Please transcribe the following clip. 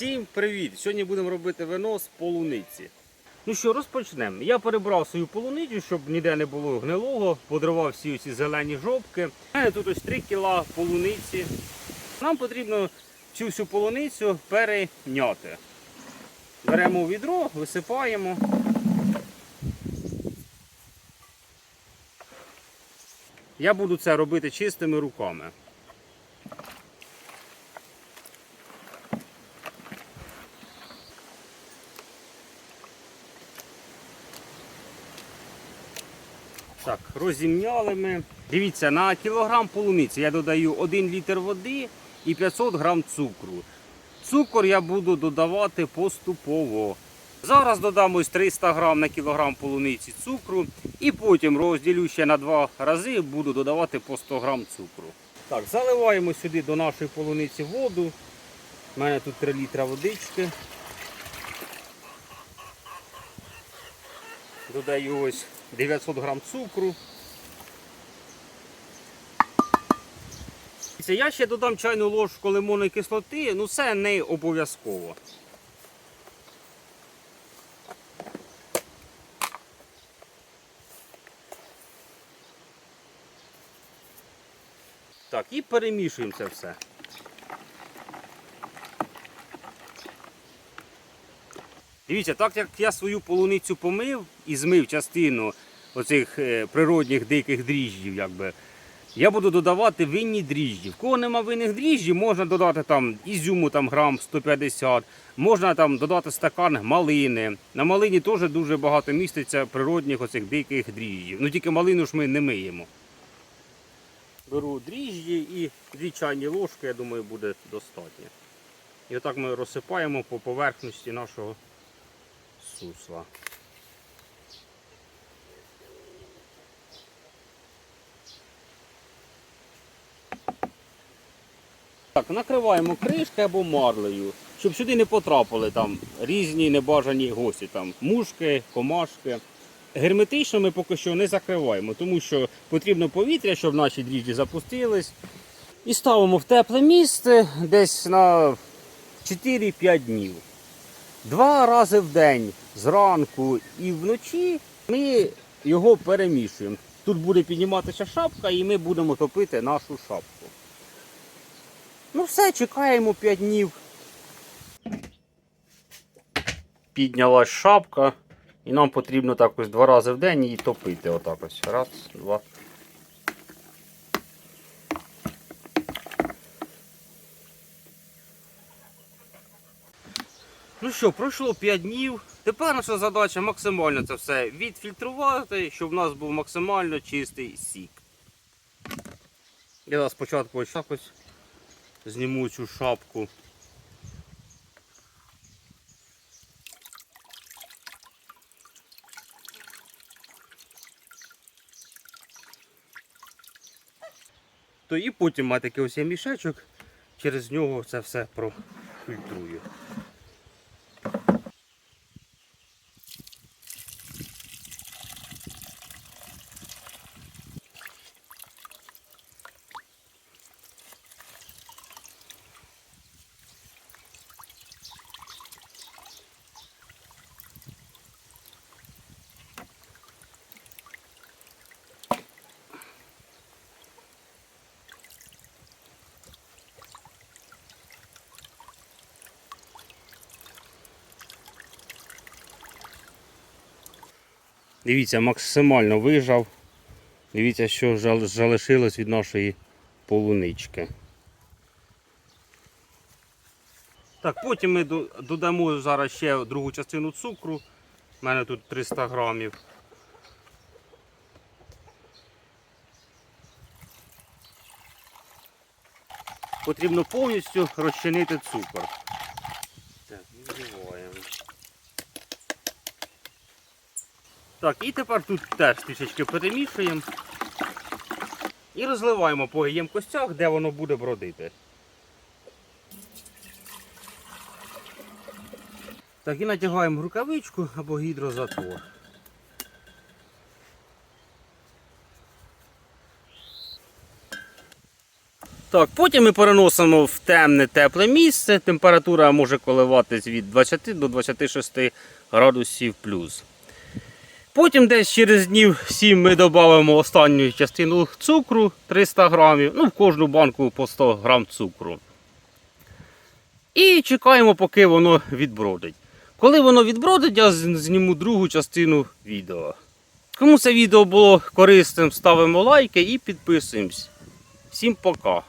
Всім привіт! Сьогодні будемо робити вино з полуниці. Ну що, розпочнемо. Я перебрав свою полуницю, щоб ніде не було гнилого, подривав всі ці зелені жопки. У мене тут ось 3 кіла полуниці. Нам потрібно цю всю полуницю перейняти. Беремо відро, висипаємо. Я буду це робити чистими руками. Так, розімняли ми. Дивіться, на кілограм полуниці я додаю 1 літр води і 500 грам цукру. Цукор я буду додавати поступово. Зараз додам ось 300 грам на кілограм полуниці цукру і потім розділю ще на два рази, буду додавати по 100 грам цукру. Так, заливаємо сюди до нашої полуниці воду. У мене тут 3 літра водички. Додаю ось 900 грам цукру. Я ще додам чайну ложку лимонної кислоти, ну це не обов'язково. Так, і перемішуємо це все. Дивіться, так як я свою полуницю помив і змив частину оцих е, природних диких дріжджів, якби, я буду додавати винні дріжджі. В кого нема винних дріжджів, можна додати там ізюму там, грам 150, можна там додати стакан малини. На малині теж дуже багато міститься природних оцих диких дріжджів. Ну тільки малину ж ми не миємо. Беру дріжджі і дві чайні ложки, я думаю, буде достатньо. І отак ми розсипаємо по поверхності нашого сусла. Так, накриваємо кришки або марлею, щоб сюди не потрапили там різні небажані гості, там мушки, комашки. Герметично ми поки що не закриваємо, тому що потрібно повітря, щоб наші дріжджі запустились. І ставимо в тепле місце десь на 4-5 днів. Два рази в день, зранку і вночі, ми його перемішуємо. Тут буде підніматися шапка і ми будемо топити нашу шапку. Ну все, чекаємо 5 днів. Піднялась шапка. І нам потрібно так ось два рази в день її топити. Отак ось. Раз, два. Ну що, пройшло 5 днів. Тепер наша задача максимально це все відфільтрувати, щоб у нас був максимально чистий сік. Я спочатку ось так ось зніму цю шапку. То і потім мати ось є мішечок, через нього це все профільтрую. Дивіться, максимально вижав. Дивіться, що залишилось від нашої полунички. Так, потім ми додамо зараз ще другу частину цукру. У мене тут 300 грамів. Потрібно повністю розчинити цукор. Так, відливаємо. Так, і тепер тут теж трішечки перемішуємо. І розливаємо по ємкостях, де воно буде бродити. Так, і натягаємо рукавичку або гідрозатвор. Так, потім ми переносимо в темне тепле місце. Температура може коливатись від 20 до 26 градусів плюс. Потім десь через днів 7 ми додамо останню частину цукру 300 грамів, ну в кожну банку по 100 грам цукру. І чекаємо, поки воно відбродить. Коли воно відбродить, я зніму другу частину відео. Кому це відео було корисним, ставимо лайки і підписуємось. Всім пока!